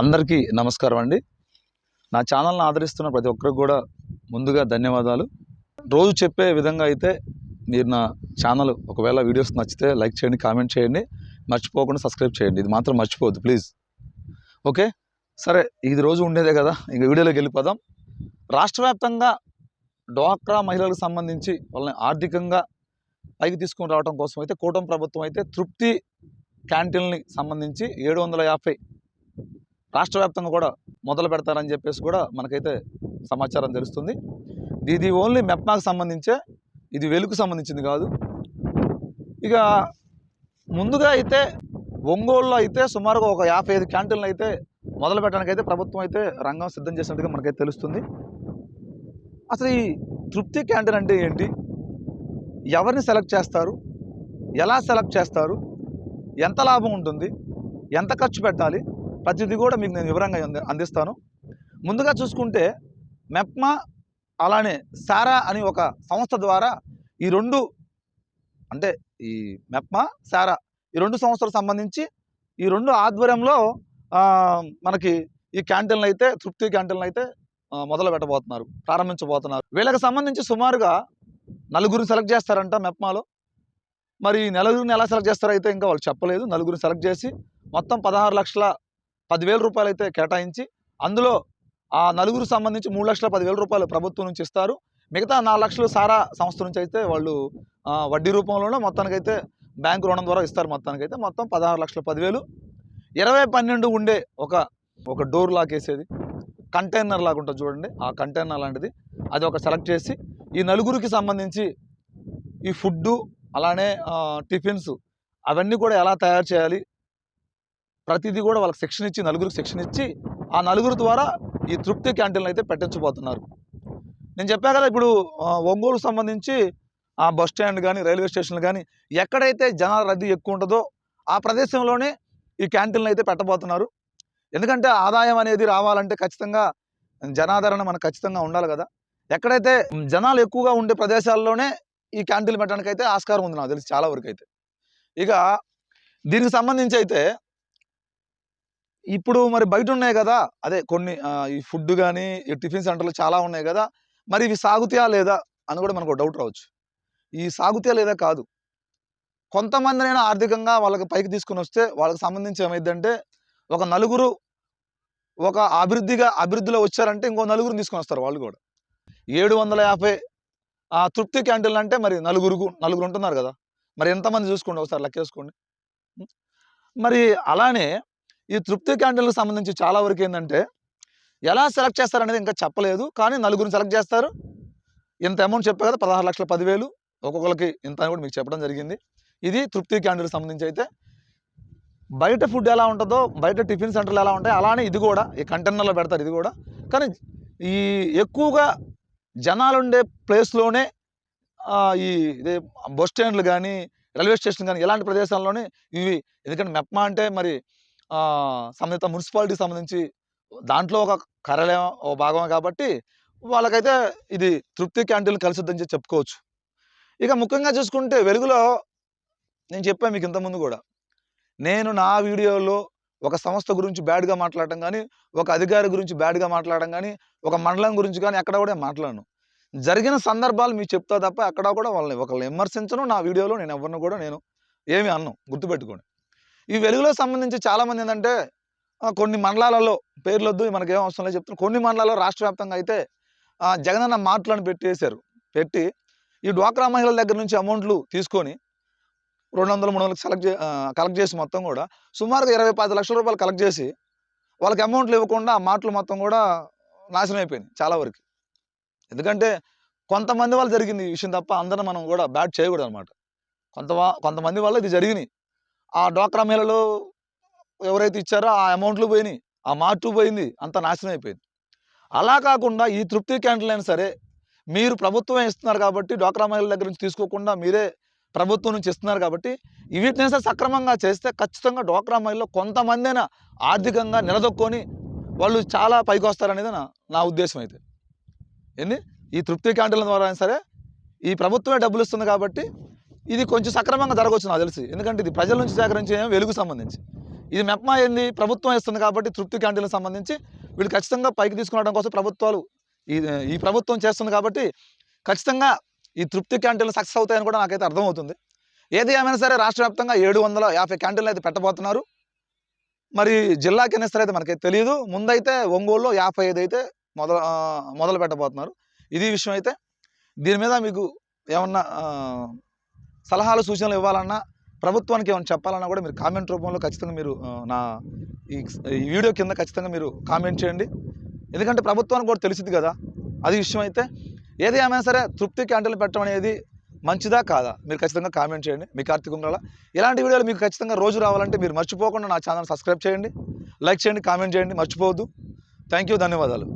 అందరికీ నమస్కారం అండి. నా ఛానల్ని ఆదరిస్తున్న ప్రతి ఒక్కరికి కూడా ముందుగా ధన్యవాదాలు. రోజు చెప్పే విధంగా అయితే మీరు నా ఛానల్ ఒకవేళ వీడియోస్ నచ్చితే లైక్ చేయండి కామెంట్ చేయండి. మర్చిపోకుండా సబ్స్క్రైబ్ చేయండి. ఇది మాత్రం మర్చిపోవద్దు ప్లీజ్. ఓకే? సరే ఇది రోజు ఉండేదే కదా. ఇంక వీడియోలోకి వెళ్ళిపోదాం. రాష్ట్ర వ్యాప్తంగా డ్వాక్రా మహిళలకు సంబంధించి వాళ్ళని ఆర్థికంగా పైకి తీసుకుని రావడం కోసం అయితే కూటమి ప్రభుత్వం అయితే తృప్తి క్యాంటీన్ని సంబంధించి ఏడు వందల యాభై రాష్ట్ర వ్యాప్తంగా కూడా మొదలు పెడతారని చెప్పేసి కూడా మనకైతే సమాచారం తెలుస్తుంది. ఇది ఓన్లీ మెప్మాకు సంబంధించే ఇది వెలుగు సంబంధించింది కాదు. ఇక ముందుగా అయితే ఒంగోలులో అయితే సుమారుగా ఒక యాభై ఐదు క్యాంటీన్లు అయితే మొదలు పెట్టడానికి అయితే ప్రభుత్వం అయితే రంగం సిద్ధం చేసినట్టుగా మనకైతే తెలుస్తుంది. అసలు ఈ తృప్తి క్యాంటీన్ అంటే ఏంటి? ఎవరిని సెలెక్ట్ చేస్తారు? ఎలా సెలెక్ట్ చేస్తారు? ఎంత లాభం ఉంటుంది? ఎంత ఖర్చు పెట్టాలి? ప్రతిదీ కూడా మీకు నేను వివరంగా అందిస్తాను. ముందుగా చూసుకుంటే మెప్మా అలానే సారా అని ఒక సంస్థ ద్వారా ఈ రెండు అంటే ఈ మెప్మా సారా ఈ రెండు సంస్థలకు సంబంధించి ఈ రెండు ఆధ్వర్యంలో మనకి ఈ క్యాంటీన్లు అయితే తృప్తి క్యాంటీన్లు అయితే మొదలు పెట్టబోతున్నారు ప్రారంభించబోతున్నారు. వీళ్ళకి సంబంధించి సుమారుగా నలుగురిని సెలెక్ట్ చేస్తారంట మెప్మాలో. మరి ఈ నలుగురిని ఎలా సెలెక్ట్ చేస్తారో అయితే ఇంకా వాళ్ళు చెప్పలేదు. నలుగురిని సెలెక్ట్ చేసి మొత్తం పదహారు లక్షల పదివేల రూపాయలు అయితే కేటాయించి అందులో ఆ నలుగురు సంబంధించి మూడు లక్షల పదివేల రూపాయలు ప్రభుత్వం నుంచి ఇస్తారు. మిగతా నాలుగు లక్షలు సారా సంస్థ నుంచి అయితే వాళ్ళు వడ్డీ రూపంలోనే మొత్తానికైతే బ్యాంకు రుణం ద్వారా ఇస్తారు మొత్తానికైతే. మొత్తం పదహారు లక్షల పదివేలు. ఇరవై పన్నెండు ఉండే ఒక ఒక డోర్ లాక్ వేసేది కంటైనర్ లాగా ఉంటుంది చూడండి. ఆ కంటైనర్ లాంటిది. అది ఒక సెలెక్ట్ చేసి ఈ నలుగురికి సంబంధించి ఈ ఫుడ్డు అలానే టిఫిన్స్ అవన్నీ కూడా ఎలా తయారు చేయాలి ప్రతిదీ కూడా వాళ్ళకి శిక్షణ ఇచ్చి నలుగురికి శిక్షణ ఇచ్చి ఆ నలుగురు ద్వారా ఈ తృప్తి క్యాంటీన్లు అయితే పెట్టించబోతున్నారు. నేను చెప్పా కదా ఇప్పుడు ఒంగోలు సంబంధించి ఆ బస్ స్టాండ్ కానీ రైల్వే స్టేషన్లు కానీ ఎక్కడైతే జనాల రద్దీ ఎక్కువ ఉంటుందో ఆ ప్రదేశంలోనే ఈ క్యాంటీన్లు అయితే పెట్టబోతున్నారు. ఎందుకంటే ఆదాయం అనేది రావాలంటే ఖచ్చితంగా జనాదరణ మనకు ఖచ్చితంగా ఉండాలి కదా. ఎక్కడైతే జనాలు ఎక్కువగా ఉండే ప్రదేశాల్లోనే ఈ క్యాంటీన్లు పెట్టడానికి అయితే ఆస్కారం ఉంది నాకు తెలిసి చాలా వరకు అయితే. ఇక దీనికి సంబంధించి అయితే ఇప్పుడు మరి బయట ఉన్నాయి కదా. అదే కొన్ని ఈ ఫుడ్ కానీ ఈ టిఫిన్ సెంటర్లు చాలా ఉన్నాయి కదా. మరి ఇవి సాగుతాయా లేదా అని కూడా మనకు డౌట్ రావచ్చు. ఈ సాగుతాయా లేదా కాదు. కొంతమందినైనా ఆర్థికంగా వాళ్ళకి పైకి తీసుకుని వస్తే వాళ్ళకి సంబంధించి ఏమైందంటే ఒక నలుగురు ఒక అభివృద్ధిగా అభివృద్ధిలో వచ్చారంటే ఇంకో నలుగురు తీసుకొని వస్తారు వాళ్ళు కూడా. ఏడు వందల యాభై ఆ తృప్తి క్యాంటీన్లు అంటే మరి నలుగురు నలుగురు ఉంటున్నారు కదా. మరి ఎంతమంది చూసుకోండి ఒకసారి లెక్కేసుకోండి. వేసుకోండి మరి అలానే ఈ తృప్తి క్యాంటీన్లకు సంబంధించి చాలా వరకు ఏంటంటే ఎలా సెలెక్ట్ చేస్తారనేది ఇంకా చెప్పలేదు. కానీ నలుగురిని సెలెక్ట్ చేస్తారు. ఇంత అమౌంట్ చెప్పే కదా పదహారు లక్షల పదివేలు. ఒక్కొక్కరికి ఇంత అని కూడా మీకు చెప్పడం జరిగింది. ఇది తృప్తి క్యాంటీన్కి సంబంధించి అయితే. బయట ఫుడ్ ఎలా ఉంటుందో బయట టిఫిన్ సెంటర్లు ఎలా ఉంటాయి అలానే ఇది కూడా ఈ కంటైనర్లో పెడతారు ఇది కూడా. కానీ ఈ ఎక్కువగా జనాలు ఉండే ప్లేస్లోనే ఈ ఇదే బస్ స్టాండ్లు కానీ రైల్వే స్టేషన్ కానీ ఇలాంటి ప్రదేశాల్లోనే ఇవి. ఎందుకంటే మెప్మా అంటే మరి సంబంధిత మున్సిపాలిటీకి సంబంధించి దాంట్లో ఒక కార్యాలయం ఒక భాగమే కాబట్టి వాళ్ళకైతే ఇది తృప్తి క్యాంటీన్లు కలిసిద్దని చెప్పుకోవచ్చు. ఇక ముఖ్యంగా చూసుకుంటే వెలుగులో నేను చెప్పాను మీకు ఇంతకుముందు కూడా. నేను నా వీడియోలో ఒక సంస్థ గురించి బ్యాడ్గా మాట్లాడటం కానీ ఒక అధికారి గురించి బ్యాడ్గా మాట్లాడడం కానీ ఒక మండలం గురించి కానీ ఎక్కడ కూడా మాట్లాడను. జరిగిన సందర్భాలు మీకు చెప్తా తప్ప అక్కడ కూడా వాళ్ళని ఒకళ్ళని విమర్శించను. నా వీడియోలో నేను ఎవరిని కూడా నేను ఏమి అన్ను. గుర్తుపెట్టుకోండి. ఈ వెలుగులో సంబంధించి చాలామంది ఏంటంటే కొన్ని మండలాలలో పేర్లొద్దు మనకేం అవసరం లేదు చెప్తున్నారు. కొన్ని మండలాల్లో రాష్ట్ర వ్యాప్తంగా అయితే జగనన్న మార్ట్లను పెట్టేశారు. పెట్టి ఈ డ్వాక్రా మహిళల దగ్గర నుంచి అమౌంట్లు తీసుకొని రెండు వందల మూడు వందలకు సెలెక్ట్ చే కలెక్ట్ చేసి మొత్తం కూడా సుమారుగా ఇరవై పది లక్షల రూపాయలు కలెక్ట్ చేసి వాళ్ళకి అమౌంట్లు ఇవ్వకుండా ఆ మాటలు మొత్తం కూడా నాశనం అయిపోయింది చాలా వరకు. ఎందుకంటే కొంతమంది వాళ్ళు జరిగింది ఈ విషయం తప్ప అందరం మనం కూడా బ్యాట్ చేయకూడదు అనమాట కొంత కొంతమంది వల్ల ఇది జరిగినాయి. ఆ డ్వాక్రా మహిళలు ఎవరైతే ఇచ్చారో ఆ అమౌంట్లు పోయినాయి. ఆ మార్టు పోయింది. అంత నాశనం అయిపోయింది. అలా కాకుండా ఈ తృప్తి క్యాంటీన్ అయినా సరే మీరు ప్రభుత్వమే ఇస్తున్నారు కాబట్టి డ్వాక్రా మహిళల దగ్గర నుంచి తీసుకోకుండా మీరే ప్రభుత్వం నుంచి ఇస్తున్నారు కాబట్టి వీటిని సరే సక్రమంగా చేస్తే ఖచ్చితంగా డ్వాక్రా మహిళలు కొంతమందైనా ఆర్థికంగా నిలదొక్కొని వాళ్ళు చాలా పైకి వస్తారనేది నా నా ఉద్దేశం అయితే. ఏంది? ఈ తృప్తి క్యాంటీన్ల ద్వారా అయినా సరే ఈ ప్రభుత్వమే డబ్బులు ఇస్తుంది కాబట్టి ఇది కొంచెం సక్రమంగా జరగవచ్చు నాకు తెలిసి. ఎందుకంటే ఇది ప్రజల నుంచి సేకరించే వెలుగు సంబంధించి. ఇది మెప్మా ఏంది ప్రభుత్వం ఇస్తుంది కాబట్టి తృప్తి క్యాంటీన్లకు సంబంధించి వీళ్ళు ఖచ్చితంగా పైకి తీసుకురావడం కోసం ప్రభుత్వాలు ఈ ఈ ప్రభుత్వం చేస్తుంది కాబట్టి ఖచ్చితంగా ఈ తృప్తి క్యాంటీన్లు సక్సెస్ అవుతాయని కూడా నాకైతే అర్థమవుతుంది. ఏది ఏమైనా సరే రాష్ట్ర వ్యాప్తంగా ఏడు వందల యాభై క్యాంటీన్లు అయితే పెట్టబోతున్నారు. మరి జిల్లాకి ఎన్ని అయితే మనకైతే తెలియదు ముందైతే ఒంగోలులో యాభై ఐదు అయితే మొదలు మొదలు పెట్టబోతున్నారు. ఇది విషయం అయితే దీని మీద మీకు ఏమన్నా సలహాలు సూచనలు ఇవ్వాలన్నా ప్రభుత్వానికి ఏమైనా చెప్పాలన్నా కూడా మీరు కామెంట్ రూపంలో ఖచ్చితంగా మీరు నా ఈ వీడియో కింద ఖచ్చితంగా మీరు కామెంట్ చేయండి. ఎందుకంటే ప్రభుత్వానికి కూడా తెలిసింది కదా అది విషయం అయితే ఏది ఏమైనా సరే తృప్తి క్యాంటీన్లు పెట్టడం అనేది మంచిదా కాదా? మీరు ఖచ్చితంగా కామెంట్ చేయండి. మీ కార్తీక్ ఇలాంటి వీడియోలు మీకు ఖచ్చితంగా రోజు రావాలంటే మీరు మర్చిపోకుండా నా ఛానల్ సబ్స్క్రైబ్ చేయండి. లైక్ చేయండి కామెంట్ చేయండి. మర్చిపోవద్దు. థ్యాంక్ యూ ధన్యవాదాలు.